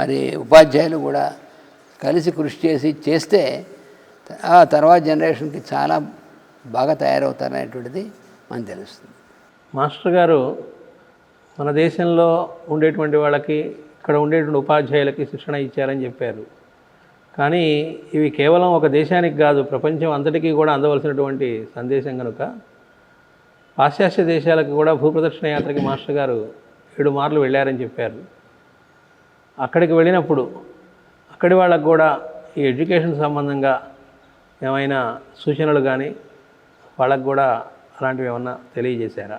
మరి ఉపాధ్యాయులు కూడా కలిసి కృషి చేసి చేస్తే ఆ తర్వాత జనరేషన్కి చాలా బాగా తయారవుతారనేటువంటిది మనకు తెలుస్తుంది. మాస్టర్ గారు మన దేశంలో ఉండేటువంటి వాళ్ళకి ఇక్కడ ఉండేటువంటి ఉపాధ్యాయులకి శిక్షణ ఇచ్చారని చెప్పారు. కానీ ఇవి కేవలం ఒక దేశానికి కాదు ప్రపంచం అంతటికీ కూడా అందవలసినటువంటి సందేశం కనుక పాశ్చాత్య దేశాలకు కూడా భూప్రదక్షిణ యాత్రకి మాస్టర్ గారు ఏడు మార్లు వెళ్ళారని చెప్పారు. అక్కడికి వెళ్ళినప్పుడు అక్కడి వాళ్ళకు కూడా ఈ ఎడ్యుకేషన్ సంబంధంగా ఏమైనా సూచనలు కానీ వాళ్ళకు కూడా అలాంటివి ఏమన్నా తెలియజేశారా?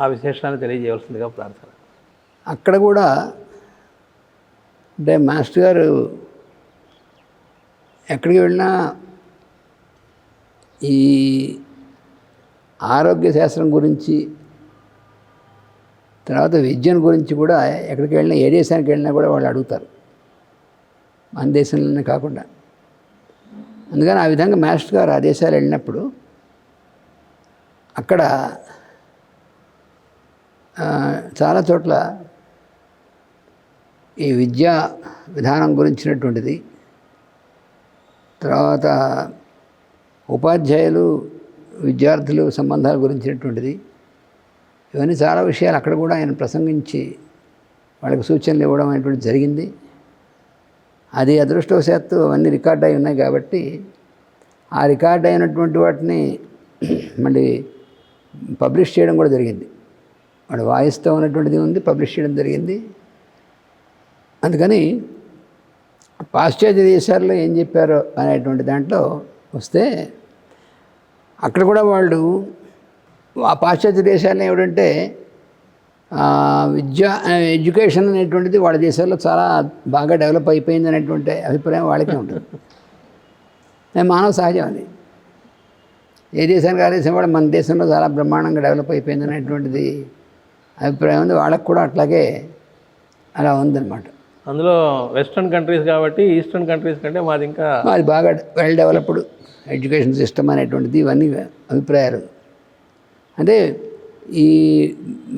ఆ విశేషాన్ని తెలియజేయవలసిందిగా ప్రార్థన. అక్కడ కూడా అంటే మాస్టర్ గారు ఎక్కడికి వెళ్ళినా ఈ ఆరోగ్య శాస్త్రం గురించి తర్వాత విద్యను గురించి కూడా ఎక్కడికి వెళ్ళినా ఏ దేశానికి వెళ్ళినా కూడా వాళ్ళు అడుగుతారు. మన దేశంలోనే కాకుండా. అందుకని ఆ విధంగా మాస్టర్ గారు ఆ దేశాలు వెళ్ళినప్పుడు అక్కడ చాలా చోట్ల ఈ విద్యా విధానం గురించినటువంటిది తర్వాత ఉపాధ్యాయులు విద్యార్థులు సంబంధాల గురించినటువంటిది ఇవన్నీ చాలా విషయాలు అక్కడ కూడా ఆయన ప్రసంగించి వాళ్ళకి సూచనలు ఇవ్వడం అనేటువంటి జరిగింది. అది అదృష్టవశాత్తు అవన్నీ రికార్డ్ అయి ఉన్నాయి కాబట్టి ఆ రికార్డ్ అయినటువంటి వాటిని మళ్ళీ పబ్లిష్ చేయడం కూడా జరిగింది. వాడు వాయిస్తో ఉన్నటువంటిది ఉంది పబ్లిష్ చేయడం జరిగింది. అందుకని పాశ్చాత్య దేశాల్లో ఏం చెప్పారో అనేటువంటి దాంట్లో వస్తే అక్కడ కూడా వాళ్ళు పాశ్చాత్య దేశాల్లో ఏమిటంటే విద్య ఎడ్యుకేషన్ అనేటువంటిది వాళ్ళ దేశాల్లో చాలా బాగా డెవలప్ అయిపోయింది అనేటువంటి అభిప్రాయం వాళ్ళకే ఉంటుంది. మానవ సహజం అది. ఏ దేశానికి ఆ దేశం కూడా మన దేశంలో చాలా బ్రహ్మాండంగా డెవలప్ అయిపోయింది అనేటువంటిది అభిప్రాయం ఉంది. వాళ్ళకు కూడా అట్లాగే అలా ఉందన్నమాట. అందులో వెస్ట్రన్ కంట్రీస్ కాబట్టి ఈస్టర్న్ కంట్రీస్ కంటే మాది ఇంకా అది బాగా వెల్ డెవలప్డ్ ఎడ్యుకేషన్ సిస్టమ్ అనేటువంటిది ఇవన్నీ అభిప్రాయాలు. అంటే ఈ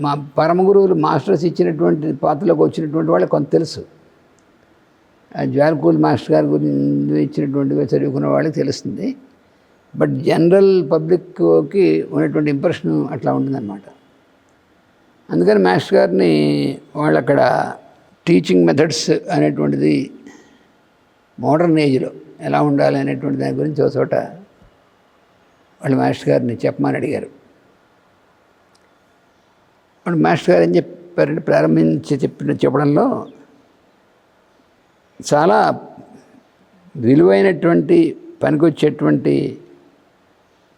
మా పరమ గురువులు మాస్టర్స్ ఇచ్చినటువంటి పాత్రలోకి వచ్చినటువంటి వాళ్ళకి కొంత తెలుసు. ఆ జ్వాలకూల్ మాస్టర్ గారి గురించి ఇచ్చినటువంటివి చదువుకున్న వాళ్ళకి తెలుస్తుంది. బట్ జనరల్ పబ్లిక్కి ఉన్నటువంటి ఇంప్రెషన్ అట్లా ఉంటుందన్నమాట. అందుకని మాస్టర్ గారిని వాళ్ళు అక్కడ టీచింగ్ మెథడ్స్ అనేటువంటిది మోడర్న్ ఏజ్లో ఎలా ఉండాలి అనేటువంటి దాని గురించి ఒక చోట వాళ్ళు మాస్టర్ గారిని చెప్పమని అడిగారు. వాళ్ళు మాస్టర్ గారు ఏం చెప్పారంటే ప్రారంభించి చెప్పిన చెప్పడంలో చాలా విలువైనటువంటి పనికొచ్చేటువంటి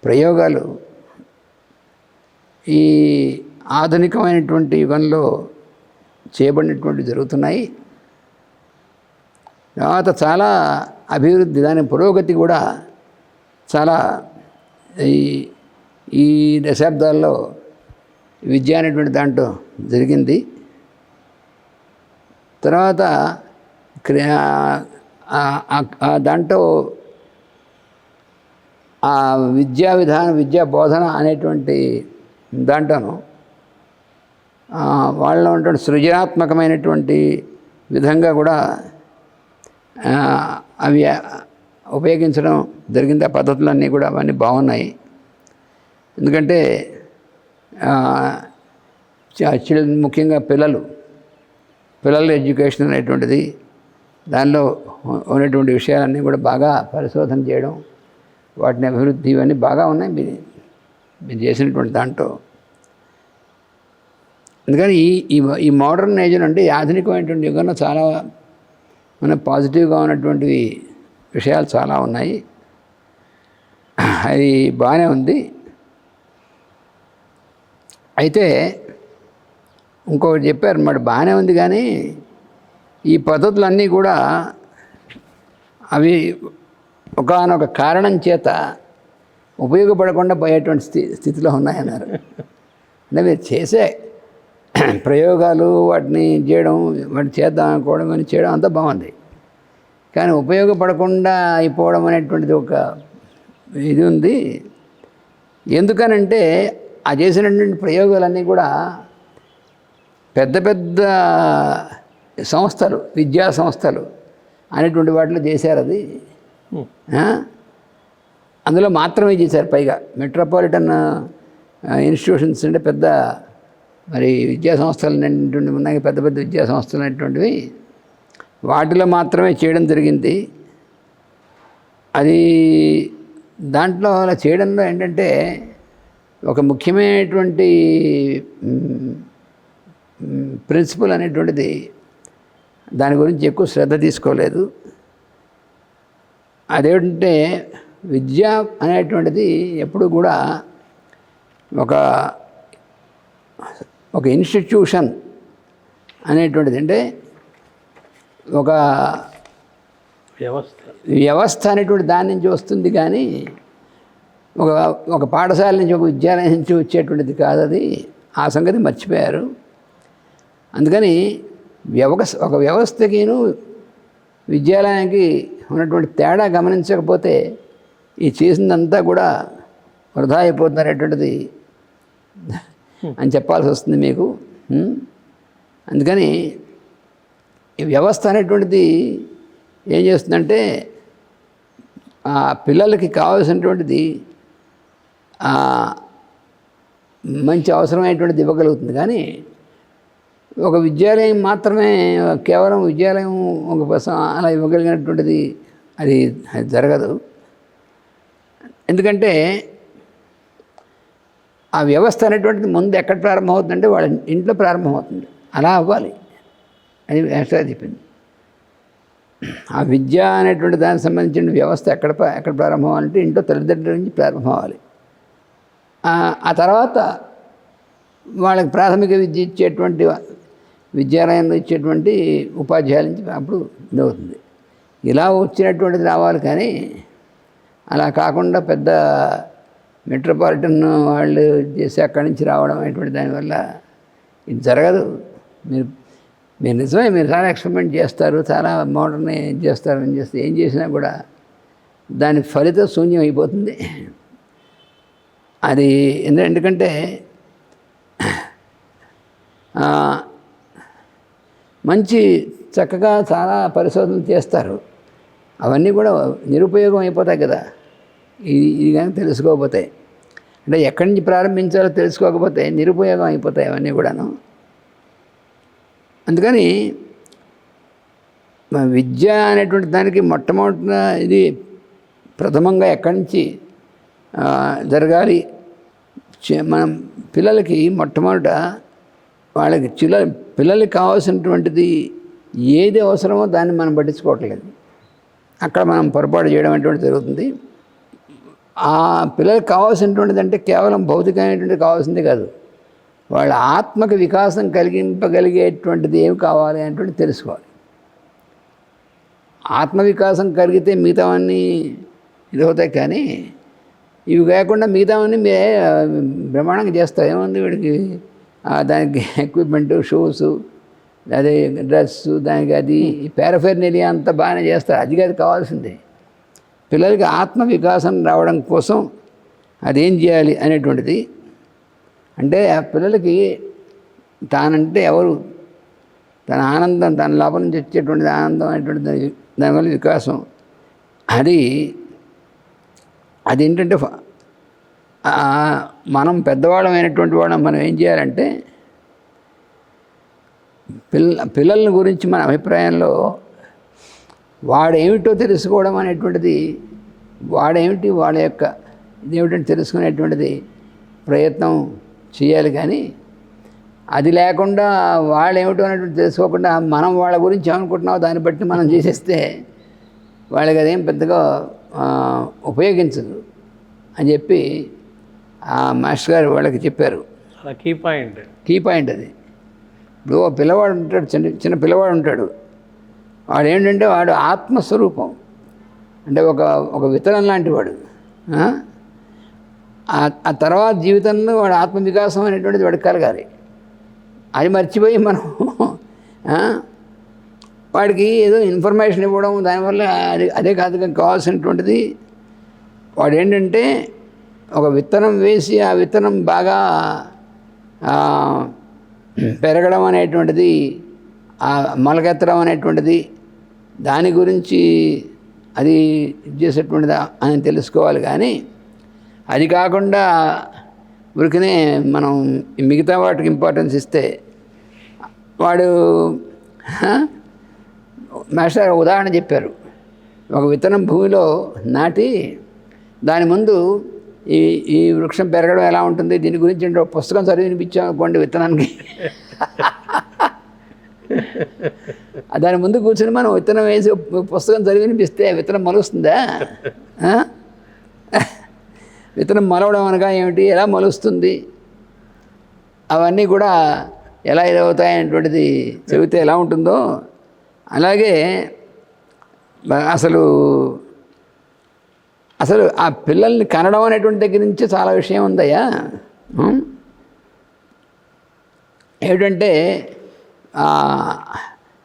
ప్రయోగాలు ఈ ఆధునికమైనటువంటి యుగంలో చేయబడినటువంటి జరుగుతున్నాయి. తర్వాత చాలా అభివృద్ధి దాని పురోగతి కూడా చాలా ఈ ఈ దశాబ్దాల్లో విద్య అనేటువంటి దాంట్లో జరిగింది. తర్వాత దాంట్లో ఆ విద్యా విధానం విద్యా బోధన అనేటువంటి దాంట్లోనూ ఆ, వాళ్ళలో ఉన్నటువంటి సృజనాత్మకమైనటువంటి విధంగా కూడా అవి ఉపయోగించడం జరిగింది. ఆ పద్ధతులన్నీ కూడా అవన్నీ బాగున్నాయి. ఎందుకంటే చిల్డ్రన్ ముఖ్యంగా పిల్లలు పిల్లల ఎడ్యుకేషన్ అనేటువంటిది దానిలో ఉన్నటువంటి విషయాలన్నీ కూడా బాగా పరిశోధన చేయడం వాటిని అభివృద్ధి ఇవన్నీ బాగా ఉన్నాయి మీరు మీరు చేసినటువంటి దాంట్లో. అందుకని ఈ ఈ మోడర్న్ ఏజ్ అంటే ఆధునికమైనటువంటి యుగంలో చాలా మన పాజిటివ్గా ఉన్నటువంటి విషయాలు చాలా ఉన్నాయి. అది బాగానే ఉంది. అయితే ఇంకొకటి చెప్పారు మరి బాగానే ఉంది కానీ ఈ పద్ధతులన్నీ కూడా అవి ఒకానొక కారణం చేత ఉపయోగపడకుండా పోయేటువంటి స్థి స్థితిలో ఉన్నాయన్నారు. అంటే మీరు చేసే ప్రయోగాలు వాటిని చేయడం వాటిని చేద్దాం అనుకోవడం అని చేయడం అంతా బాగుంది. కానీ ఉపయోగపడకుండా అయిపోవడం అనేటువంటిది ఒక ఇది ఉంది. ఎందుకనంటే ఆ చేసినటువంటి ప్రయోగాలన్నీ కూడా పెద్ద పెద్ద సంస్థలు విద్యా సంస్థలు అనేటువంటి వాటిలో చేశారు అది? అందులో మాత్రమే చేశారు పైగా. మెట్రోపాలిటన్ ఇన్స్టిట్యూషన్స్ అంటే పెద్ద మరి విద్యా సంస్థలు అనేటువంటి ఉన్నాయి పెద్ద పెద్ద విద్యా సంస్థలు అనేటువంటివి. వాటిలో మాత్రమే చేయడం జరిగింది. అది దాంట్లో అలా చేయడంలో ఏంటంటే ఒక ముఖ్యమైనటువంటి ప్రిన్సిపల్ అనేటువంటిది దాని గురించి ఎక్కువ శ్రద్ధ తీసుకోలేదు. అదేంటంటే విద్య అనేటువంటిది ఎప్పుడు కూడా ఒక ఒక ఇన్స్టిట్యూషన్ అనేటువంటిది అంటే ఒక వ్యవస్థ. వ్యవస్థ అనేటువంటి దాని నుంచి వస్తుంది కానీ ఒక ఒక పాఠశాల నుంచి ఒక విద్యాలయం నుంచి వచ్చేటువంటిది కాదు అది. ఆ సంగతి మర్చిపోయారు. అందుకని వ్యవస్థ ఒక వ్యవస్థకిను విద్యాలయానికి ఉన్నటువంటి తేడా గమనించకపోతే ఈ చేసిందంతా కూడా వృధా అయిపోతుంది అనేటువంటిది అని చెప్పాల్సి వస్తుంది మీకు. అందుకని ఈ వ్యవస్థ అనేటువంటిది ఏం చేస్తుందంటే ఆ పిల్లలకి కావాల్సినటువంటిది మంచి అవసరమైనటువంటిది ఇవ్వగలుగుతుంది కానీ ఒక విద్యాలయం మాత్రమే కేవలం విద్యాలయం ఒక కోసం అలా ఇవ్వగలిగినటువంటిది అది అది జరగదు. ఎందుకంటే ఆ వ్యవస్థ అనేటువంటిది ముందు ఎక్కడ ప్రారంభమవుతుందంటే వాళ్ళ ఇంట్లో ప్రారంభమవుతుంది. అలా అవ్వాలి అని ఎక్స్ట్రా చెప్పింది. ఆ విద్య అనేటువంటి దానికి సంబంధించిన వ్యవస్థ ఎక్కడ ఎక్కడ ప్రారంభం అవ్వాలంటే ఇంట్లో తల్లిదండ్రుల నుంచి ప్రారంభం అవ్వాలి. ఆ- తర్వాత వాళ్ళకి ప్రాథమిక విద్య ఇచ్చేటువంటి విద్యాలయంలో ఇచ్చేటువంటి ఉపాధ్యాయుల నుంచి అప్పుడు ఇదవుతుంది ఇలా వచ్చినటువంటిది రావాలి కానీ అలా కాకుండా పెద్ద మెట్రోపాలిటన్ వాళ్ళు చేసి అక్కడి నుంచి రావడం అనేటువంటి దానివల్ల ఇది జరగదు. మీరు మీరు నిజమే మీరు చాలా ఎక్స్పెరిమెంట్ చేస్తారు చాలా మోడర్న్ చేస్తారు అని చేస్తే ఏం చేసినా కూడా దాని ఫలితం శూన్యం అయిపోతుంది. అది ఎందుకంటే మంచి చక్కగా చాలా పరిశోధనలు చేస్తారు. అవన్నీ కూడా నిరుపయోగం అయిపోతాయి కదా. ఇది ఇది కానీ తెలుసుకోకపోతే. అంటే ఎక్కడి నుంచి ప్రారంభించాలో తెలుసుకోకపోతే నిరుపయోగం అయిపోతాయి అవన్నీ కూడాను. అందుకని విద్య అనేటువంటి దానికి మొట్టమొదట ఇది ప్రథమంగా ఎక్కడి నుంచి జరగాలి మనం పిల్లలకి మొట్టమొదట వాళ్ళకి చిల్ల పిల్లలకి కావాల్సినటువంటిది ఏది అవసరమో దాన్ని మనం పట్టించుకోవట్లేదు. అక్కడ మనం పొరపాటు చేయడం అనేటువంటి జరుగుతుంది. ఆ పిల్లలకు కావాల్సినటువంటిది అంటే కేవలం భౌతికమైనటువంటి కావాల్సింది కాదు. వాళ్ళ ఆత్మకు వికాసం కలిగింపగలిగేటువంటిది ఏమి కావాలి అనేటువంటి తెలుసుకోవాలి. ఆత్మ వికాసం కలిగితే మిగతావన్నీ ఇది అవుతాయి కానీ ఇవి కాకుండా మిగతావన్నీ మే బ్రహ్మాండంగా చేస్తారు ఏముంది వీడికి? దానికి ఎక్విప్మెంట్ షూస్ అదే డ్రెస్ దానికి అది పారఫెర్నేలియా అంతా బాగానే చేస్తారు. అది కాదు కావాల్సిందే. పిల్లలకి ఆత్మ వికాసం రావడం కోసం అదేం చేయాలి అనేటువంటిది. అంటే ఆ పిల్లలకి తానంటే ఎవరు? తన ఆనందం తన లోపల నుంచి వచ్చేటువంటిది ఆనందం అనేటువంటి దాని దానివల్ల వికాసం. అది అదేంటంటే మనం పెద్దవాళ్ళం అయినటువంటి వాళ్ళం మనం ఏం చేయాలంటే పిల్ల పిల్లల గురించి మన అభిప్రాయంలో వాడేమిటో తెలుసుకోవడం అనేటువంటిది వాడేమిటి వాళ్ళ యొక్క ఇదేమిటని తెలుసుకునేటువంటిది ప్రయత్నం చేయాలి కానీ అది లేకుండా వాళ్ళు ఏమిటో అనేటువంటి తెలుసుకోకుండా మనం వాళ్ళ గురించి ఏమనుకుంటున్నామో దాన్ని బట్టి మనం చేసేస్తే వాళ్ళకి అదేం పెద్దగా ఉపయోగించదు అని చెప్పి ఆ మాస్టర్ గారు వాళ్ళకి చెప్పారు. అలా కీ పాయింట్. కీ పాయింట్ అది. ఇప్పుడు ఓ పిల్లవాడు ఉంటాడు చిన్న చిన్న పిల్లవాడు ఉంటాడు. వాడు ఏంటంటే వాడు ఆత్మస్వరూపం. అంటే ఒక ఒక విత్తనం లాంటి వాడు. ఆ? తర్వాత జీవితంలో వాడు ఆత్మ వికాసం అనేటువంటిది వాడికి కలగాలి. అది మర్చిపోయి మనం? వాడికి ఏదో ఇన్ఫర్మేషన్ ఇవ్వడం దానివల్ల అది అదే కాదు కావాల్సినటువంటిది. వాడు ఏంటంటే ఒక విత్తనం వేసి ఆ విత్తనం బాగా పెరగడం అనేటువంటిది ఆ మొలకెత్తడం అనేటువంటిది దాని గురించి అది ఇది చేసేటువంటిది అని తెలుసుకోవాలి. కానీ అది కాకుండా ఉరికినే మనం మిగతా వాటికి ఇంపార్టెన్స్ ఇస్తే వాడు మాస్టర్ ఉదాహరణ చెప్పారు. ఒక విత్తనం భూమిలో నాటి దాని ముందు ఈ ఈ వృక్షం పెరగడం ఎలా ఉంటుంది? దీని గురించి ఒక పుస్తకం చదివి వినిపించాం అనుకోండి విత్తనానికి. దాని ముందు కూర్చొని మనం విత్తనం వేసి పుస్తకం చదివి వినిపిస్తే విత్తనం మొలుస్తుందా? విత్తనం మొలవడం అనగా ఏమిటి? ఎలా మొలుస్తుంది? అవన్నీ కూడా ఎలా ఎదుగుతాయి అనేటువంటిది చెబితే ఎలా ఉంటుందో అలాగే అసలు అసలు ఆ పిల్లల్ని కనడం అనేటువంటి దగ్గర నుంచి చాలా విషయం ఉందయ్యా. ఏమిటంటే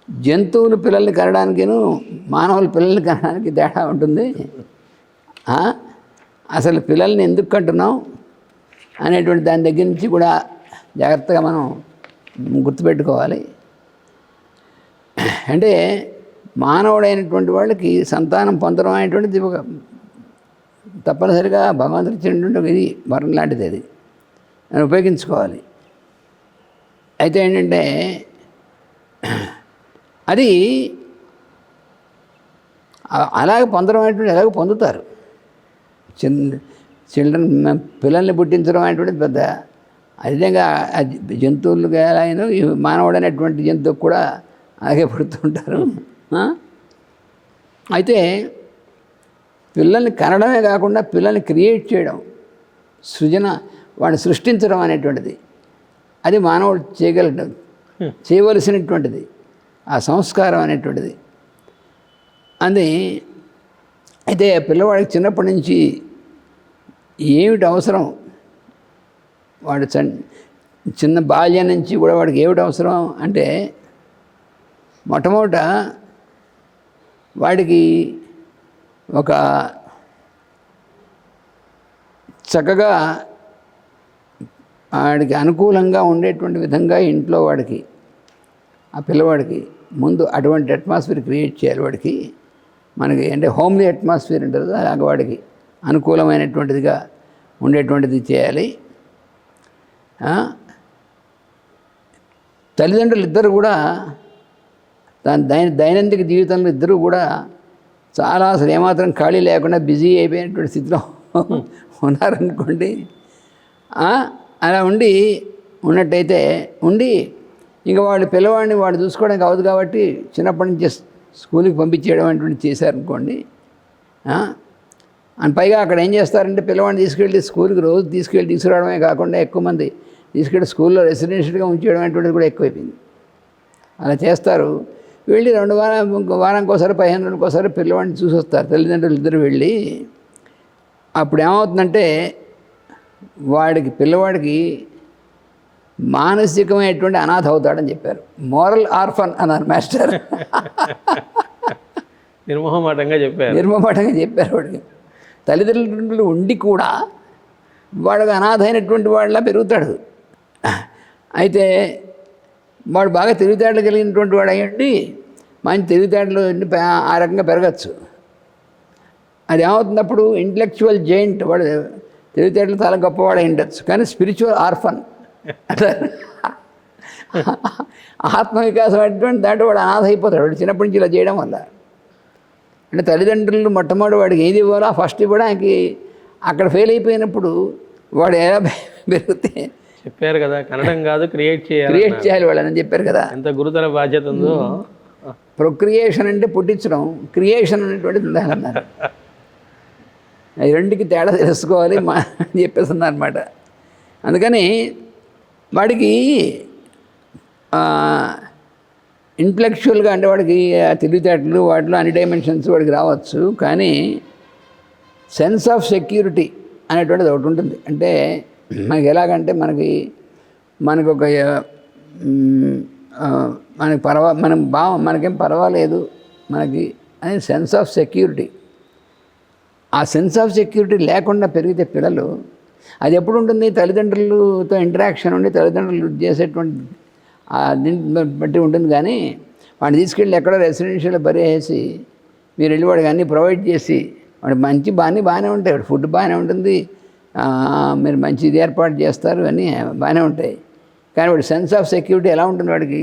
జంతువులు పిల్లల్ని కనడానికిను మానవుల పిల్లల్ని కనడానికి తేడా ఉంటుంది. అసలు పిల్లల్ని ఎందుకు కంటున్నాం అనేటువంటి దాని దగ్గర నుంచి కూడా జాగ్రత్తగా మనం గుర్తుపెట్టుకోవాలి. అంటే మానవుడైనటువంటి వాళ్ళకి సంతానం పొందడం అనేటువంటిది ఒక తప్పనిసరిగా భగవంతుడు ఇచ్చినటువంటి ఇది వరం లాంటిది అది. దాన్ని ఉపయోగించుకోవాలి. అయితే ఏంటంటే అది అలాగే పొందడం అనేటువంటి ఎలాగ పొందుతారు. చిన్న చిల్డ్రన్ పిల్లల్ని పుట్టించడం అనేటువంటిది పెద్ద అదేవిధంగా జంతువులుగా ఎలా అయినా మానవుడు అనేటువంటి జంతువు కూడా అలాగే పుడుతుంటారు? అయితే పిల్లల్ని కనడమే కాకుండా పిల్లల్ని క్రియేట్ చేయడం సృజన వాడిని సృష్టించడం అనేటువంటిది. అది మానవుడు చేయగలడు చేయవలసినటువంటిది. ఆ సంస్కారం అనేటువంటిది. అది అయితే పిల్లవాడికి చిన్నప్పటి నుంచి ఏమిటి అవసరం? వాడు చన్ చిన్న బాల్యం నుంచి కూడా వాడికి ఏమిటి అవసరం? అంటే మొట్టమొదట వాడికి ఒక చక్కగా వాడికి అనుకూలంగా ఉండేటువంటి విధంగా ఇంట్లో వాడికి ఆ పిల్లవాడికి ముందు అటువంటి అట్మాస్ఫియర్ క్రియేట్ చేయాలి వాడికి. మనకి అంటే హోమ్లీ అట్మాస్ఫియర్ ఉంటుంది అలాగ వాడికి అనుకూలమైనటువంటిదిగా ఉండేటువంటిది చేయాలి. తల్లిదండ్రులు ఇద్దరు కూడా దాని దైన దైనందిక జీవితంలో ఇద్దరు కూడా చాలా అసలు ఏమాత్రం ఖాళీ లేకుండా బిజీ అయిపోయినటువంటి స్థితిలో ఉన్నారనుకోండి. అలా ఉండి ఉన్నట్టయితే ఉండి ఇంకా వాళ్ళు పిల్లవాడిని వాడు చూసుకోవడానికి అవదు కాబట్టి చిన్నప్పటి నుంచి స్కూల్కి పంపించేయడం అటువంటి చేశారనుకోండి. ఆ? అని పైగా అక్కడ ఏం చేస్తారంటే పిల్లవాడిని తీసుకెళ్ళి స్కూల్కి రోజు తీసుకెళ్ళి తీసుకురావడమే కాకుండా ఎక్కువ మంది తీసుకెళ్ళి స్కూల్లో రెసిడెన్షియల్గా ఉంచేయడం అటువంటిది కూడా ఎక్కువైపోయింది. అలా చేస్తారు. వెళ్ళి రెండు వారం వారానికి ఒకసారి పదిహేను రోజులకు ఒకసారి పిల్లవాడిని చూసి వస్తారు తల్లిదండ్రులు ఇద్దరు వెళ్ళి అప్పుడు ఏమవుతుందంటే వాడికి పిల్లవాడికి మానసికమైనటువంటి అనాథ అవుతాడని చెప్పారు. మోరల్ ఆర్ఫన్ అన్నారు మాస్టర్. నిర్మోహమాటంగా చెప్పారు. నిర్మమాటంగా చెప్పారు వాడికి. తల్లిదండ్రులు ఉండి కూడా వాడు అనాథ అయినటువంటి వాళ్ళ పెరుగుతాడు. అయితే వాడు బాగా తెలివితేటలు కలిగినటువంటి వాడు అయ్యండి మంచి తెలివితేటలు ఆ రకంగా పెరగచ్చు. అది ఏమవుతున్నప్పుడు ఇంటలెక్చువల్ జైంట్ వాడు తెలివితేటలు చాలా గొప్పవాడు అయి ఉండొచ్చు. కానీ స్పిరిచువల్ ఆర్ఫన్ ఆత్మవికాసం అటువంటి దాంట్లో వాడు అనాథ అయిపోతాడు. వాడు చిన్నప్పటి నుంచి ఇలా చేయడం వల్ల. అంటే తల్లిదండ్రులు మొట్టమొదటి వాడికి ఏది ఇవ్వాలో ఫస్ట్ ఇవ్వడానికి అక్కడ ఫెయిల్ అయిపోయినప్పుడు వాడు ఎలా పెరిగితే చెప్పారు కదా కనడం కాదు క్రియేట్ చేయాలి క్రియేట్ చేయాలి వాళ్ళని చెప్పారు కదా. ఎంత గురుతర బాధ్యత ఉందో. ప్రొక్రియేషన్ అంటే పుట్టించడం క్రియేషన్ అనేటువంటిది ఉండాలన్నారు. ఈ రెండుకి తేడా తెలుసుకోవాలి మా అని చెప్పేస్తున్నారు అనమాట అందుకని వాడికి ఇంటలెక్చువల్గా అంటే వాడికి తెలివితేటలు వాటిలో అన్ని డైమెన్షన్స్ వాడికి రావచ్చు. కానీ సెన్స్ ఆఫ్ సెక్యూరిటీ అనేటువంటిది ఒకటి ఉంటుంది. అంటే మనకి ఎలాగంటే మనకి మనకు ఒక మనకి పర్వా మనం బా మనకేం పర్వాలేదు మనకి అని సెన్స్ ఆఫ్ సెక్యూరిటీ ఆ సెన్స్ ఆఫ్ సెక్యూరిటీ లేకుండా పెరిగితే పిల్లలు అది ఎప్పుడు ఉంటుంది తల్లిదండ్రులతో ఇంటరాక్షన్ ఉండి తల్లిదండ్రులు చేసేటువంటి దీన్ని బట్టి ఉంటుంది కానీ వాడిని తీసుకెళ్ళి ఎక్కడో రెసిడెన్షియల్ బరేసి మీరు వెళ్ళి వాడికి అన్నీ ప్రొవైడ్ చేసి వాడు మంచి బాగానే బాగానే ఉంటాయి. ఫుడ్ బాగానే ఉంటుంది. మీరు మంచి ఇది ఏర్పాటు చేస్తారు అన్నీ బాగానే ఉంటాయి. కానీ వాడి సెన్స్ ఆఫ్ సెక్యూరిటీ ఎలా ఉంటుంది వాడికి?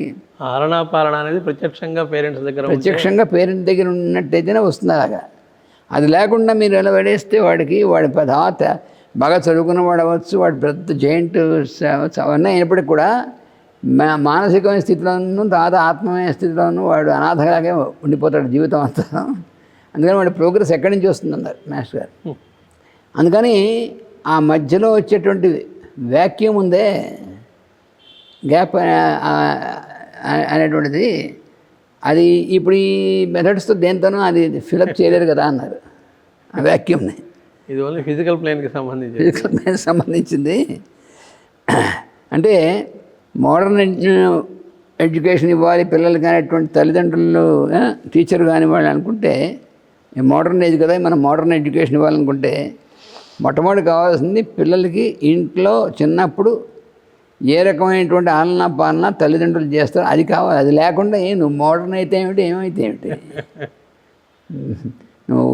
ఆలనా పాలన అనేది ప్రత్యక్షంగా పేరెంట్స్ దగ్గర ప్రత్యక్షంగా పేరెంట్ దగ్గర ఉన్నట్టయితేనే వస్తుంది అలాగా. అది లేకుండా మీరు ఎలా పడేస్తే వాడికి వాడి తర్వాత బాగా చదువుకున్న వాడు అవ్వచ్చు వాడు పెద్ద జైంట్ అవన్నీ అయినప్పటికీ కూడా మా మానసికమైన స్థితిలోనూ తర్వాత ఆత్మమైన స్థితిలోనూ వాడు అనాథలాగే ఉండిపోతాడు జీవితం అంతా. అందుకని వాడి ప్రోగ్రెస్ ఎక్కడి నుంచి వస్తుంది అన్నారు మాస్టర్ గారు. అందుకని ఆ మధ్యలో వచ్చేటువంటి వ్యాక్యూమ్ ఉందే గ్యాప్ అనేటువంటిది. అది ఇప్పుడు ఈ మెథడ్స్తో దేంతోనూ అది ఫిలప్ చేయలేరు కదా అన్నారు. ఆ వ్యాక్యూమ్ని ఇది ఓన్లీ ఫిజికల్ ప్లేన్కి సంబంధించి ఫిజికల్ సైన్స్ సంబంధించింది. అంటే మోడర్న్ ఎడ్యుకేషన్ ఇవ్వాలి పిల్లలకి అనేటువంటి తల్లిదండ్రులు టీచర్ కాని వాళ్ళు అనుకుంటే మోడర్న్ ఏజ్ కదా మనం మోడర్న్ ఎడ్యుకేషన్ ఇవ్వాలనుకుంటే మొట్టమొదటి కావాల్సింది పిల్లలకి ఇంట్లో చిన్నప్పుడు ఏ రకమైనటువంటి ఆలన పాలన తల్లిదండ్రులు చేస్తారు అది కావాలి. అది లేకుండా ఏ నువ్వు మోడర్న్ అయితే ఏమిటి ఏమైతే ఏమిటి? నువ్వు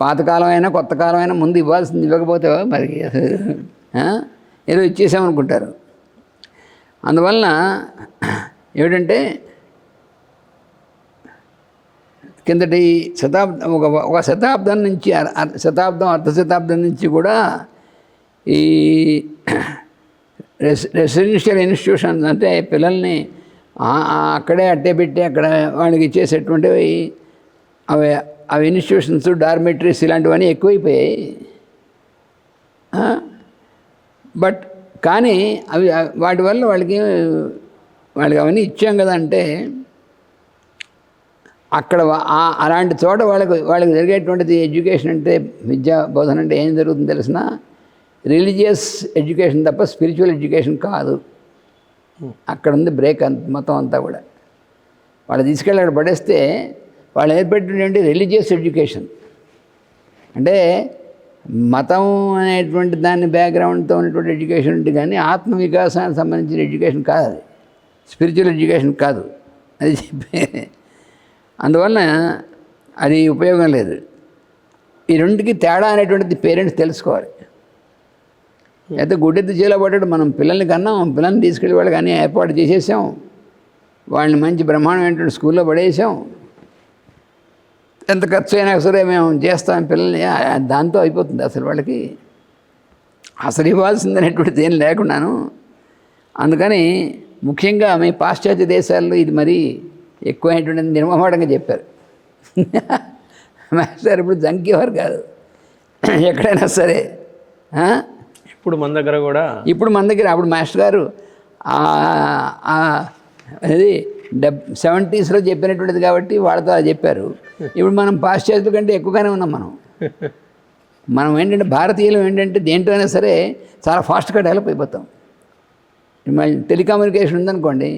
పాతకాలం అయినా కొత్త కాలం అయినా ముందు ఇవ్వాల్సింది ఇవ్వకపోతే మరి? ఏదో ఇచ్చేసామనుకుంటారు. అందువలన ఏమిటంటే కిందటి శతాబ్దం ఒక ఒక శతాబ్దం నుంచి శతాబ్దం అర్ధ శతాబ్దం నుంచి కూడా ఈ రెసి రెసిడెన్షియల్ ఇన్స్టిట్యూషన్స్ అంటే పిల్లల్ని అక్కడే అట్టే పెట్టి అక్కడ వాళ్ళకి ఇచ్చేసేటువంటివి అవి అవి ఇన్స్టిట్యూషన్స్ డార్మెటరీస్ ఇలాంటివన్నీ ఎక్కువైపోయాయి. బట్ కానీ అవి వాటి వల్ల వాళ్ళకి వాళ్ళకి అవన్నీ ఇచ్చాం కదా అంటే అక్కడ అలాంటి చోట వాళ్ళకి వాళ్ళకి జరిగేటువంటిది ఎడ్యుకేషన్ అంటే విద్యా బోధన అంటే ఏం జరుగుతుంది తెలిసిన? రిలీజియస్ ఎడ్యుకేషన్ తప్ప స్పిరిచువల్ ఎడ్యుకేషన్ కాదు. అక్కడ ఉంది బ్రేక్ అంత మొత్తం అంతా కూడా. వాళ్ళు తీసుకెళ్ళి అక్కడ పడేస్తే వాళ్ళు ఏర్పెట్టినటువంటి రిలీజియస్ ఎడ్యుకేషన్. అంటే మతం అనేటువంటి దాని బ్యాక్గ్రౌండ్తో ఉన్నటువంటి ఎడ్యుకేషన్ ఉంటుంది కానీ ఆత్మ వికాసానికి సంబంధించిన ఎడ్యుకేషన్ కాదు అది. స్పిరిచువల్ ఎడ్యుకేషన్ కాదు. అది చెప్పి అందువలన అది ఉపయోగం లేదు. ఈ రెండుకి తేడా అనేటువంటిది పేరెంట్స్ తెలుసుకోవాలి. అయితే గుడ్డెత్తి చేలో పడ్డాడు మనం పిల్లల్ని కన్నాం పిల్లల్ని తీసుకెళ్ళి వాళ్ళకి అన్నీ ఏర్పాటు చేసేసాం. వాళ్ళని మంచి బ్రహ్మాండమైనటువంటి స్కూల్లో పడేసాం. ఎంత ఖర్చు అయినా సరే మేము చేస్తాం పిల్లల్ని దాంతో అయిపోతుంది అసలు వాళ్ళకి. అసలు ఇవ్వాల్సిందనేటువంటిది ఏం లేకున్నాను అందుకని ముఖ్యంగా మీ పాశ్చాత్య దేశాల్లో ఇది మరీ ఎక్కువైనటువంటి నిర్మమాటంగా చెప్పారు. మాస్టర్ ఇప్పుడు జంకేవారు కాదు. ఎక్కడైనా సరే? ఇప్పుడు మన దగ్గర కూడా ఇప్పుడు మన దగ్గర అప్పుడు మాస్టర్ గారు అది డెబ్ సెవెంటీస్లో చెప్పినటువంటిది కాబట్టి వాళ్ళతో అది చెప్పారు. ఇప్పుడు మనం పాశ్చాత్యుల కంటే ఎక్కువగానే ఉన్నాం మనం. మనం ఏంటంటే భారతీయులు ఏంటంటే దేంట్లోనే సరే చాలా ఫాస్ట్గా డెవలప్ అయిపోతాం. మళ్ళీ టెలికమ్యూనికేషన్ ఉందనుకోండి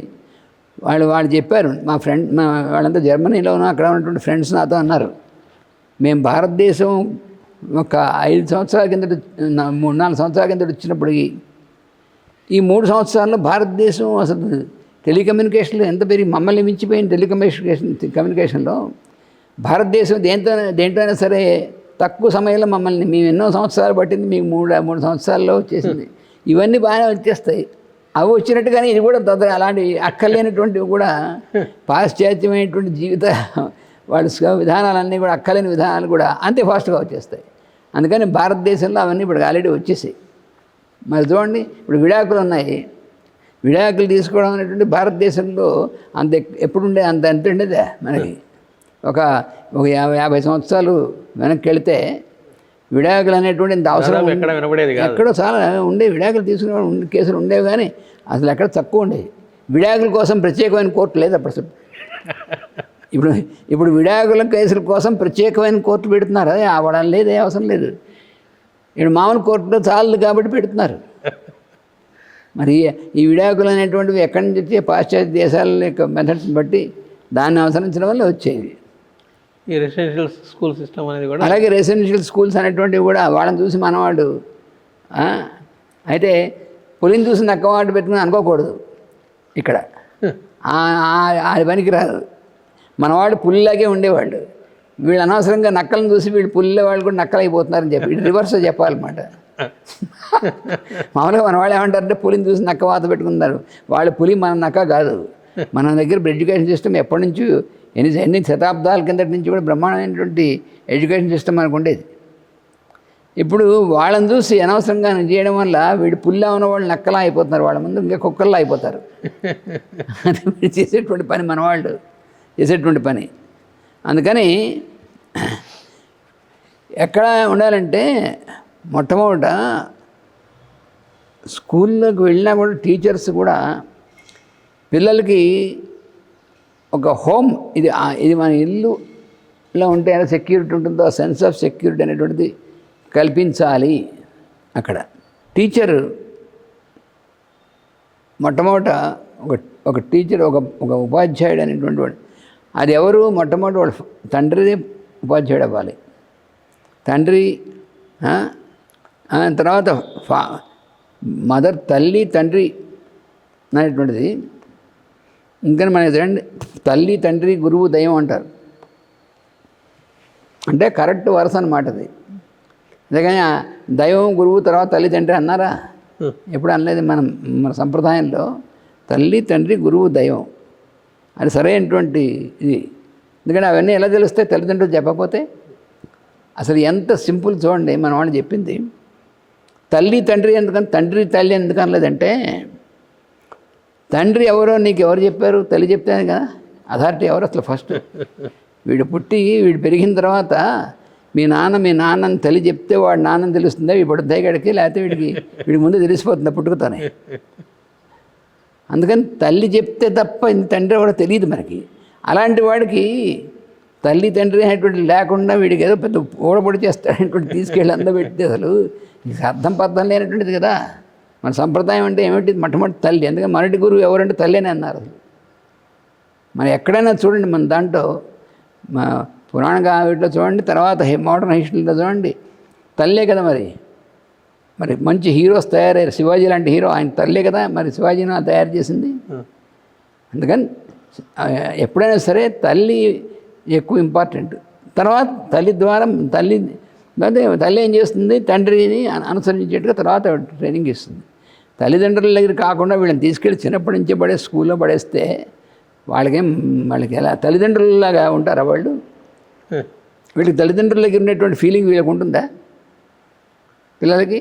వాళ్ళు వాళ్ళు చెప్పారు మా ఫ్రెండ్ మా వాళ్ళంతా జర్మనీలోనూ అక్కడ ఉన్నటువంటి ఫ్రెండ్స్ నాతో అన్నారు మేము భారతదేశం ఒక ఐదు సంవత్సరాల కిందట మూడు నాలుగు సంవత్సరాల కిందట వచ్చినప్పటికి ఈ మూడు సంవత్సరాల్లో భారతదేశం అసలు టెలికమ్యూనికేషన్లో ఎంత పెరిగి మమ్మల్ని మించిపోయిన టెలికమ్యూనికేషన్ కమ్యూనికేషన్లో భారతదేశం దేంతో దేంట్లో అయినా సరే తక్కువ సమయంలో మమ్మల్ని మేము ఎన్నో సంవత్సరాలు పట్టింది మీకు మూడు మూడు సంవత్సరాల్లో వచ్చేసింది. ఇవన్నీ బాగానే వచ్చేస్తాయి. అవి వచ్చినట్టుగానే ఇది కూడా తొందర అలాంటి అక్కర్లేనటువంటివి కూడా పాశ్చాత్యమైనటువంటి జీవిత వాడి విధానాలన్నీ కూడా అక్కలేని విధానాలు కూడా అంతే ఫాస్ట్గా వచ్చేస్తాయి. అందుకని భారతదేశంలో అవన్నీ ఇప్పుడు ఆల్రెడీ వచ్చేసాయి. మరి చూడండి ఇప్పుడు విడాకులు ఉన్నాయి. విడాకులు తీసుకోవడం అనేటువంటి భారతదేశంలో అంత ఎప్పుడుండే అంత ఎంత ఉండేదే? మనకి ఒక ఒక యాభై యాభై సంవత్సరాలు వెనక్కి వెళితే విడాకులు అనేటువంటి ఇంత అవసరం. ఎక్కడ వినపడేది కాదు. ఎక్కడో చాలా ఉండే విడాకులు తీసుకునే కేసులు ఉండేవి కానీ అసలు ఎక్కడ తక్కువ ఉండేవి. విడాకుల కోసం ప్రత్యేకమైన కోర్టు లేదు అప్పుడు. అసలు ఇప్పుడు ఇప్పుడు విడాకుల కేసుల కోసం ప్రత్యేకమైన కోర్టు పెడుతున్నారు. అదే ఆవడం లేదు ఏ అవసరం లేదు. ఇప్పుడు మామూలు కోర్టులో చాలదు కాబట్టి పెడుతున్నారు. మరి ఈ విడాకులు అనేటువంటివి ఎక్కడి నుంచి వచ్చే పాశ్చాత్య దేశాల యొక్క మెథడ్స్ని బట్టి దాన్ని అనుసరించడం వల్ల వచ్చేవి. ఈ రెసిడెన్షియల్ స్కూల్ సిస్టమ్ అనేది కూడా అలాగే రెసిడెన్షియల్ స్కూల్స్ అనేటువంటివి కూడా వాళ్ళని చూసి మనవాడు అయితే పులిని చూసి నక్కవాడు పెట్టుకుని అనుకోకూడదు ఇక్కడ. అది పనికి రాదు. మనవాడు పులిలాగే ఉండేవాళ్ళు. వీళ్ళు అనవసరంగా నక్కలను చూసి వీళ్ళు పుల్లే వాళ్ళు కూడా నక్కలైపోతున్నారని చెప్పి రివర్స్ చెప్పాలన్నమాట. మామూలుగా మన వాళ్ళు ఏమంటారంటే పులిని చూసి నక్క వాత పెట్టుకున్నారు. వాళ్ళు పులి మన నక్క కాదు. మన దగ్గర ఎడ్యుకేషన్ సిస్టమ్ ఎప్పటి నుంచి ఎన్ని ఎన్ని శతాబ్దాల కిందటి నుంచి కూడా బ్రహ్మాండమైనటువంటి ఎడ్యుకేషన్ సిస్టమ్ మనకు ఉండేది. ఇప్పుడు వాళ్ళని చూసి అనవసరంగా చేయడం వల్ల వీడు పుల్లా ఉన్న వాళ్ళు నక్కలా అయిపోతున్నారు. వాళ్ళ ముందు ఇంకా కుక్కల్లా అయిపోతారు. అది వీడు చేసేటువంటి పని మన వాళ్ళు చేసేటువంటి పని. అందుకని ఎక్కడ ఉండాలంటే మొట్టమొదట స్కూల్లోకి వెళ్ళినా కూడా టీచర్స్ కూడా పిల్లలకి ఒక హోమ్ ఇది ఇది మన ఇల్లులో ఉంటే ఎలా సెక్యూరిటీ ఉంటుందో ఆ సెన్స్ ఆఫ్ సెక్యూరిటీ అనేటువంటిది కల్పించాలి అక్కడ. టీచర్ మొట్టమొదట ఒక ఒక టీచర్ ఒక ఒక ఉపాధ్యాయుడు అనేటువంటి వాడు అది ఎవరు? మొట్టమొదటి వాడు తండ్రిదే ఉపాధ్యాయుడు అవ్వాలి. తండ్రి తర్వాత ఫా మదర్ తల్లి తండ్రి అనేటువంటిది ఇంకా మన చూడండి తల్లి తండ్రి గురువు దైవం అంటారు. అంటే కరెక్ట్ వరుస అన్నమాట అది. ఆ దైవం గురువు తర్వాత తల్లి తండ్రి అన్నారా? ఎప్పుడు అనలేదు మనం మన సంప్రదాయంలో. తల్లి తండ్రి గురువు దైవం. అది సరైనటువంటి ఇది. ఎందుకంటే అవన్నీ ఎలా తెలుస్తాయి? తల్లిదండ్రులు చెప్పకపోతే. అసలు ఎంత సింపుల్ చూడండి మన వాళ్ళు చెప్పింది. తల్లి తండ్రి ఎందుకని తండ్రి తల్లి ఎందుకు అనలేదంటే తండ్రి ఎవరో నీకు ఎవరు చెప్పారు? తల్లి చెప్తాను కదా? అథారిటీ ఎవరు? అసలు ఫస్ట్ వీడు పుట్టి వీడు పెరిగిన తర్వాత మీ నాన్న మీ నాన్నని తల్లి చెప్తే వాడు నాన్నని తెలుస్తుందా? ఇప్పుడు దయగడికి లేకపోతే వీడికి వీడి ముందు తెలిసిపోతుందా పుట్టుకతోనే? అందుకని తల్లి చెప్తే తప్ప ఇంత తండ్రి కూడా తెలియదు మనకి. అలాంటి వాడికి తల్లి తండ్రి అనేటువంటి లేకుండా వీడికి ఏదో పెద్ద ఊడబడి చేస్తాడనేటువంటి తీసుకెళ్ళి అందబెట్టి అసలు ఇది అర్థం పర్థం లేనటువంటిది కదా? మన సంప్రదాయం అంటే ఏమిటి? మొట్టమొదటి తల్లి. ఎందుకంటే మొదటి గురువు ఎవరంటే తల్లినే అన్నారు. అసలు మనం ఎక్కడైనా చూడండి మన దాంట్లో మా పురాణ వీటిలో చూడండి తర్వాత మోడర్న్ హిస్టరీలో చూడండి. తల్లే కదా మరి. మరి మంచి హీరోస్ తయారయ్యారు. శివాజీ లాంటి హీరో ఆయన తల్లే కదా మరి శివాజీని తయారు చేసింది. అందుకని ఎప్పుడైనా సరే తల్లి ఎక్కువ ఇంపార్టెంట్ తర్వాత తల్లి ద్వారా తల్లి అదే తల్లి ఏం చేస్తుంది? తండ్రిని అను- అనుసరించేట్టుగా తర్వాత ట్రైనింగ్ ఇస్తుంది తల్లిదండ్రుల దగ్గర కాకుండా వీళ్ళని తీసుకెళ్ళి చిన్నప్పటి నుంచే పడే స్కూల్లో పడేస్తే వాళ్ళకేం వాళ్ళకి ఎలా తల్లిదండ్రులలాగా ఉంటారా వాళ్ళు? వీళ్ళకి తల్లిదండ్రుల దగ్గర ఉన్నటువంటి ఫీలింగ్ వీళ్ళకి ఉంటుందా? పిల్లలకి?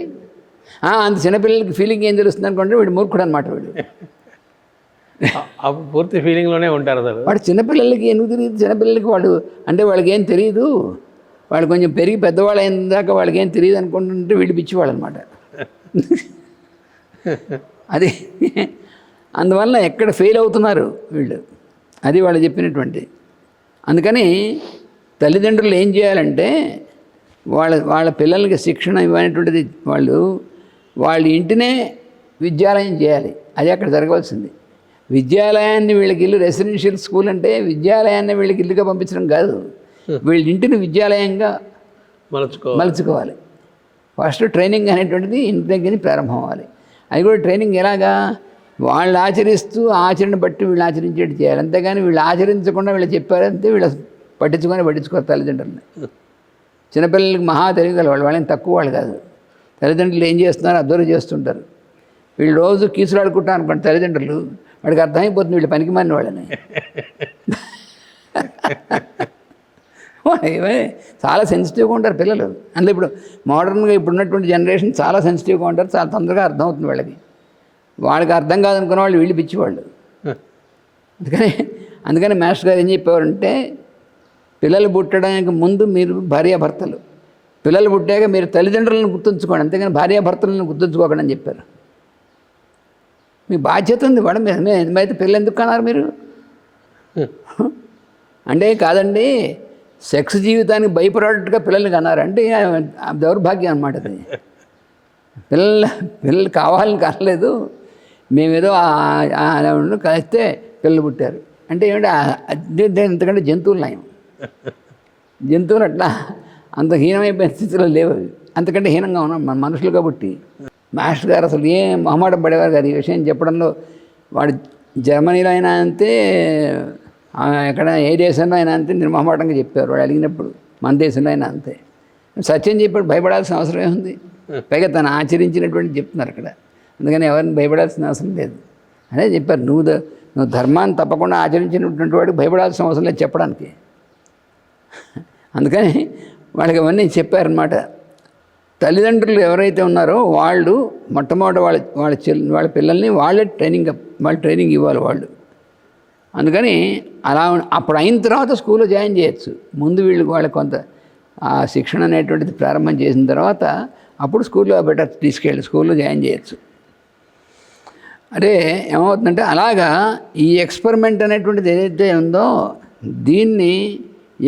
అంత చిన్నపిల్లలకి ఫీలింగ్ ఏం తెలుస్తుంది అనుకుంటే వీడు మూర్ఖుడు అనమాట వీడు. అప్పుడు పూర్తి ఫీలింగ్లోనే ఉంటారు వాడు చిన్నపిల్లలకి ఎందుకు తెలియదు? చిన్నపిల్లలకి వాడు అంటే వాళ్ళకి ఏం తెలియదు వాళ్ళు కొంచెం పెరిగి పెద్దవాళ్ళు అయిన దాకా వాళ్ళకి ఏం తెలియదు అనుకుంటుంటే వీళ్ళు పిచ్చివాళ్ళు అనమాట అది అందువల్ల ఎక్కడ ఫెయిల్ అవుతున్నారు వీళ్ళు? అది వాళ్ళు చెప్పినటువంటి. అందుకని తల్లిదండ్రులు ఏం చేయాలంటే వాళ్ళ వాళ్ళ పిల్లలకి శిక్షణ ఇవ్వనటువంటిది వాళ్ళు వాళ్ళ ఇంటినే విద్యాలయం చేయాలి. అది అక్కడ జరగవలసింది. విద్యాలయాన్ని వీళ్ళకి ఇల్లు రెసిడెన్షియల్ స్కూల్ అంటే విద్యాలయాన్ని వీళ్ళకి ఇల్లుగా పంపించడం కాదు. వీళ్ళ ఇంటిని విద్యాలయంగా మలుచుకో మలుచుకోవాలి. ఫస్ట్ ట్రైనింగ్ అనేటువంటిది ఇంటి దగ్గర ప్రారంభం అవ్వాలి. అది కూడా ట్రైనింగ్ ఎలాగా? వాళ్ళు ఆచరిస్తూ ఆచరణ బట్టి వీళ్ళు ఆచరించేట్టు చేయాలి. అంతేగాని వీళ్ళు ఆచరించకుండా వీళ్ళు చెప్పారంటే వీళ్ళు పట్టించుకొని పట్టించుకోరు తల్లిదండ్రులని. చిన్నపిల్లలకి మహా తెలియగల వాళ్ళు వాళ్ళని తక్కువ వాళ్ళు కాదు. తల్లిదండ్రులు ఏం చేస్తున్నారు? అబ్జర్వ్ చేస్తుంటారు. వీళ్ళు రోజు కీసులాడుకుంటారు అనుకోండి తల్లిదండ్రులు. వాడికి అర్థమైపోతుంది వీళ్ళు పనికి మారిన వాళ్ళని. చాలా సెన్సిటివ్గా ఉంటారు పిల్లలు. అందులో ఇప్పుడు మోడర్న్గా ఇప్పుడు ఉన్నటువంటి జనరేషన్ చాలా సెన్సిటివ్గా ఉంటారు చాలా తొందరగా అర్థమవుతుంది వాళ్ళకి. వాళ్ళకి అర్థం కాదనుకున్న వాళ్ళు వీళ్ళు పిచ్చివాళ్ళు. అందుకని అందుకని మాస్టర్ గారు ఏం చెప్పేవారంటే పిల్లలు పుట్టడానికి ముందు మీరు భార్యాభర్తలు. పిల్లలు పుట్టాక మీరు తల్లిదండ్రులను గుర్తుంచుకోండి అంతేగాని భార్యాభర్తలను గుర్తుంచుకోకండి అని చెప్పారు. మీ బాధ్యత ఉంది వాడు మీద అయితే పిల్లలు ఎందుకు కన్నారు మీరు? అంటే కాదండి సెక్స్ జీవితానికి భయపడేటట్టుగా పిల్లల్ని కన్నారంటే దౌర్భాగ్యం అనమాట అది. పిల్లలు పిల్లలు కావాలని కనలేదు. మేమేదో ఆ- కలిస్తే పిల్లలు పుట్టారు. అంటే ఏమిటి ఎందుకంటే జంతువులు నయం. జంతువులు అట్లా అంత హీనమైపోయిన స్థితిలో లేవు అంతకంటే హీనంగా ఉన్నాం. మన మనుషులు కాబట్టి మాస్టర్ గారు అసలు ఏం మొహమాట పడేవారు కాదు. ఈ విషయం చెప్పడంలో వాడు జర్మనీలో అయినా అంతే ఎక్కడ ఏ దేశంలో అయినా అంతే నిర్మోహమాటంగా చెప్పారు వాడు అడిగినప్పుడు మన దేశంలో అయినా అంతే. సత్యం చెప్పాడు భయపడాల్సిన అవసరం ఏముంది? పైగా తను ఆచరించినటువంటి చెప్తున్నారు అక్కడ. అందుకని ఎవరిని భయపడాల్సిన అవసరం లేదు. అదే చెప్పారు నువ్వు నువ్వు ధర్మాన్ని తప్పకుండా ఆచరించినటువంటి వాడికి భయపడాల్సిన అవసరం లేదు చెప్పడానికి. అందుకని వాళ్ళకి అవన్నీ చెప్పారనమాట తల్లిదండ్రులు ఎవరైతే ఉన్నారో వాళ్ళు మొట్టమొదటి వాళ్ళ వాళ్ళ చెల్ వాళ్ళ పిల్లల్ని వాళ్ళే ట్రైనింగ్ వాళ్ళ ట్రైనింగ్ ఇవ్వాలి వాళ్ళు. అందుకని అలా అప్పుడు అయిన తర్వాత స్కూల్లో జాయిన్ చేయొచ్చు. ముందు వీళ్ళు వాళ్ళకి కొంత ఆ శిక్షణ అనేటువంటిది ప్రారంభం చేసిన తర్వాత అప్పుడు స్కూల్లో బెటర్ తీసుకెళ్ళి స్కూల్లో జాయిన్ చేయొచ్చు. అదే ఏమవుతుందంటే అలాగా ఈ ఎక్స్పెరిమెంట్ అనేటువంటిది ఏదైతే ఉందో దీన్ని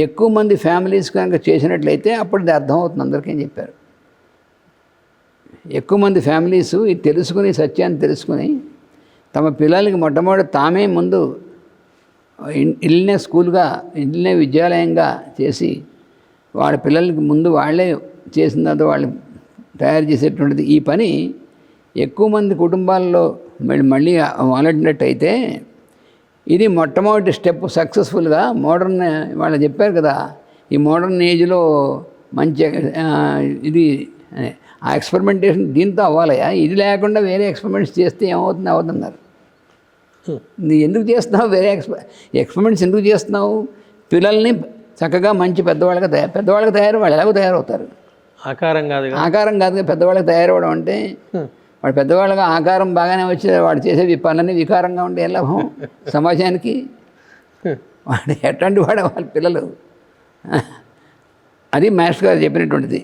ఎక్కువ మంది ఫ్యామిలీస్ కనుక చేసినట్లయితే అప్పుడు ఇది అర్థమవుతుంది. అందరికీ చెప్పారు? ఎక్కువ మంది ఫ్యామిలీస్ ఇది తెలుసుకుని సత్యాన్ని తెలుసుకుని తమ పిల్లలకి మొట్టమొదటి తామే ముందు ఇల్లునే స్కూల్గా ఇల్లునే విద్యాలయంగా చేసి వాళ్ళ పిల్లలకి ముందు వాళ్ళే చేసిన తర్వాత వాళ్ళు తయారు చేసేటువంటిది. ఈ పని ఎక్కువ మంది కుటుంబాల్లో మళ్ళీ మళ్ళీ మొదలెట్టినట్టయితే ఇది మొట్టమొదటి స్టెప్ సక్సెస్ఫుల్గా మోడర్న్ వాళ్ళు చెప్పారు కదా ఈ మోడర్న్ ఏజ్లో మంచి ఇది ఆ ఎక్స్పెరిమెంటేషన్ దీంతో అవ్వాలయా ఇది లేకుండా వేరే ఎక్స్పెరిమెంట్స్ చేస్తే ఏమవుతుంది? అవుతున్నారు నువ్వు ఎందుకు చేస్తున్నావు? వేరే ఎక్స్పె ఎక్స్పెరిమెంట్స్ ఎందుకు చేస్తున్నావు? పిల్లల్ని చక్కగా మంచి పెద్దవాళ్ళగా తయారు పెద్దవాళ్ళకి తయారు వాళ్ళు ఎలాగో తయారవుతారు. ఆకారం కాదు ఆకారం కాదు పెద్దవాళ్ళకి తయారవడం అంటే వాడు పెద్దవాళ్ళగా ఆకారం బాగానే వచ్చి వాడు చేసే పనులన్నీ వికారంగా ఉంటే ఏ లాభం? సమాజానికి? వాడు ఎట్లాంటి వాడు? వాళ్ళ పిల్లలు. అది మాస్టర్ గారు చెప్పినటువంటిది.